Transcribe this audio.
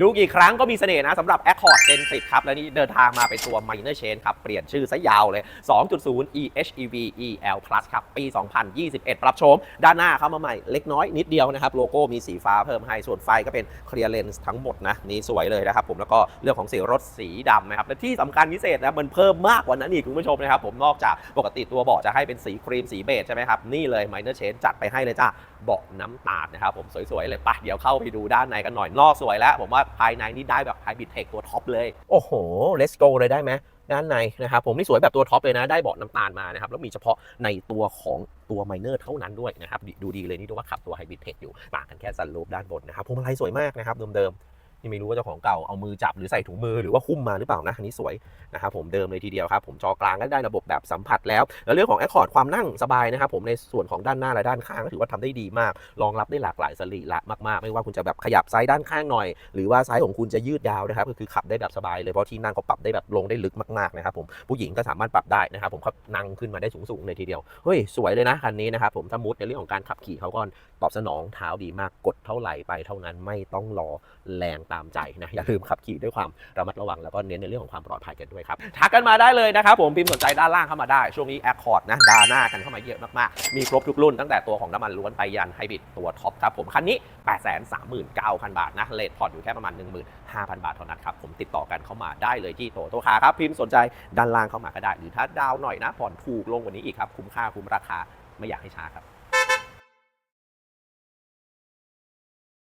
ดูกี่ครั้งก็มีเสน่ห์นะสำหรับ Accord Gen 10 ครับ และนี่เดินทางมาเป็นตัว Minor Change ครับ เปลี่ยนชื่อซะยาวเลย 2.0 EHEV EL Plus ครับ ปี 2021 ปรับโฉมด้านหน้าเข้ามาใหม่เล็กน้อยนิดเดียวนะครับ โลโก้มีสีฟ้าเพิ่มให้ ส่วนไฟก็เป็น Clear Lens ทั้งหมดนะ นี่สวยเลยนะครับผมแล้วก็เรื่องของสีรถสีดำนะครับและที่สำคัญพิเศษนะมันเพิ่มมากกว่านั้นอีกคุณผู้ชมนะครับผมนอกจากปกติตัวเบาะจะให้เป็นสีครีมสีเบจใช่ไหมครับนี่เลย Minor Change จัดไปให้เลยจ้าเบาะน้ำตาลนะครับผมสวยๆเลยปะเดี๋ยวเข้าไปดูด้านในกันหน่อยนอกสวยแล้ว ผมว่าภายในนี่ได้แบบไฮบริดเทคตัวท็อปเลย โอ้โห let's go เลยได้ไหมด้านในนะครับผมนี่สวยแบบตัวท็อปเลยนะ ได้เบาะน้ำตาลมานะครับ แล้วมีเฉพาะในตัวของตัวไมเนอร์เท่านั้นด้วยนะครับ ดูดีเลยนี่ดูว่าขับตัวไฮบริดเทคอยู่ต่างกันแค่สันลูปด้านบนนะครับพวงมาลัยสวยมากนะครับเดิมๆ นี่ไม่รู้ว่าเจ้าของเก่าเอามือจับหรือใส่ถุงมือหรือว่าคุ้มมาหรือเปล่านะอันนี้สวยนะครับผมเดิมเลยทีเดียวครับผมจอกลางก็ได้ระบบแบบสัมผัสแล้ว แล้วเรื่องของ Accord ความนั่งสบายนะครับผมในส่วนของด้านหน้าและด้านข้างก็ถือว่าทำได้ดีมากรองรับได้หลากหลายสรีระมากๆ ไม่ว่าคุณจะแบบขยับซ้ายด้านข้างหน่อย หรือว่าซ้ายของคุณจะยืดยาวนะครับก็คือขับได้แบบสบายเลยเพราะที่นั่งเขาปรับได้แบบลงได้ลึกมากๆนะครับผมผู้หญิงก็สามารถปรับได้นะครับผมเขานั่งขึ้นมาได้สูงๆเลยทีเดียวเฮ้ยสวยเลยนะคันนี้นะครับผมถ้ามุดในเรื่องของการขับขี่เขาก็ตอบสนองเท้าดีมากกดเท่าไหร่ไปเท่านั้นไม่ต้องรอแรงตามใจนะอย่าลืมขับขี่ด้วยความระมัดระวังแล้วก็เน้นในเรื่องของความปลอดภัยกันด้วยครับทักกันมาได้เลยนะครับผมพิมพ์สนใจด้านล่างเข้ามาได้ช่วงนี้ Accord นะดาหน้ากันเข้ามาเยอะมากๆมีครบทุกรุ่นตั้งแต่ตัวของน้ำมันล้วนไปยันไฮบริดตัวท็อปครับผมคันนี้ 839,000 บาทนะเลทพอร์ตอยู่แค่ประมาณ 15,000 บาทเท่านั้นครับผมติดต่อกันเข้ามาได้เลยที่โตโตคาครับพิมพ์สนใจด้านล่างเข้ามาก็ได้ หรือถ้าดาวหน่อยนะผ่อนถูกลงกว่านี้อีกครับคุ้มค่าคุ้มราคาไม่อยากให้ช้าครับ